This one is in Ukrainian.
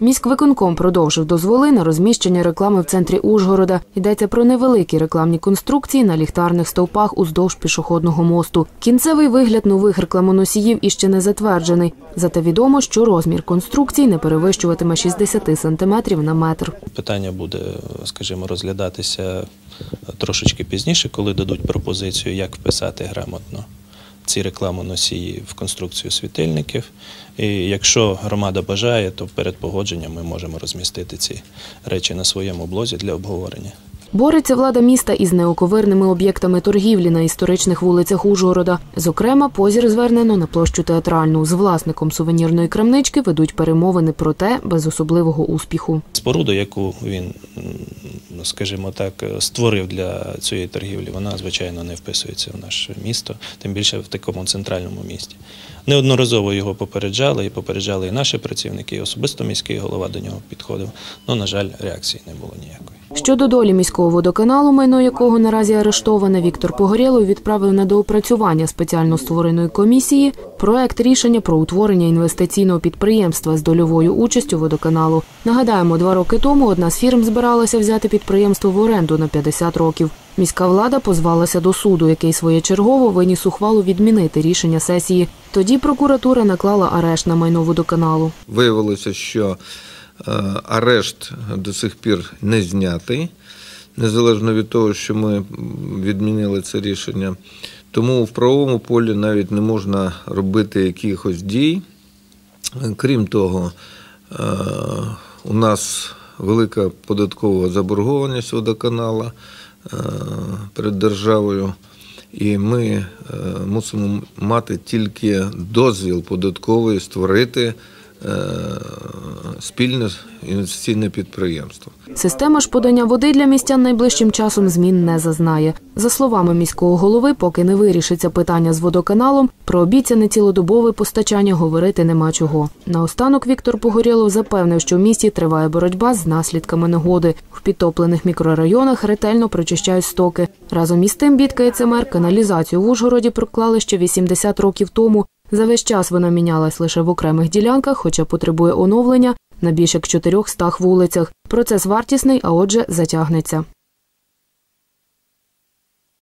Міськвиконком продовжив дозволи на розміщення реклами в центрі Ужгорода. Йдеться про невеликі рекламні конструкції на ліхтарних стовпах уздовж пішохідного мосту. Кінцевий вигляд нових рекламоносіїв іще не затверджений. Зате відомо, що розмір конструкцій не перевищуватиме 60 сантиметрів на метр. Питання буде, скажімо, розглядатися трошечки пізніше, коли дадуть пропозицію, як вписати грамотно ці рекламоносії в конструкцію світильників. І якщо громада бажає, то перед погодженням ми можемо розмістити ці речі на своєму блозі для обговорення. Бореться влада міста із неоковирними об'єктами торгівлі на історичних вулицях Ужгорода. Зокрема, позір звернено на площу театральну. З власником сувенірної крамнички ведуть перемовини про те без особливого успіху. Споруду, яку він, скажімо так, створив для цієї торгівлі, вона звичайно не вписується в наше місто, тим більше в такому центральному місті. Неодноразово його попереджали, і попереджали і наші працівники, і особисто міський голова до нього підходив. Ну, на жаль, реакції не було ніякої. Щодо долі міського водоканалу, майно якого наразі арештоване, Віктор Погорєлов відправив на доопрацювання спеціально створеної комісії проект рішення про утворення інвестиційного підприємства з дольовою участю водоканалу. Нагадаємо, два роки тому одна з фірм збиралася взяти підприємство в оренду на 50 років. Міська влада позвалася до суду, який своєчергово виніс ухвалу відмінити рішення сесії. Тоді прокуратура наклала арешт на майно водоканалу. Виявилося, що арешт до сих пір не знятий, незалежно від того, що ми відмінили це рішення. Тому в правовому полі навіть не можна робити якихось дій. Крім того, е, у нас велика податкова заборгованість водоканала е, перед державою, і ми е, мусимо мати тільки дозвіл податковий створити е, спільне інвестиційне підприємство. Система ж подання води для містян найближчим часом змін не зазнає. За словами міського голови, поки не вирішиться питання з водоканалом, про обіцяне цілодобове постачання говорити нема чого. Наостанок Віктор Погорєлов запевнив, що в місті триває боротьба з наслідками негоди. В підтоплених мікрорайонах ретельно прочищають стоки. Разом із тим бідкається мер, каналізацію в Ужгороді проклали ще 80 років тому. За весь час вона мінялась лише в окремих ділянках, хоча потребує оновлення на більш як 400 вулицях. Процес вартісний, а отже, затягнеться.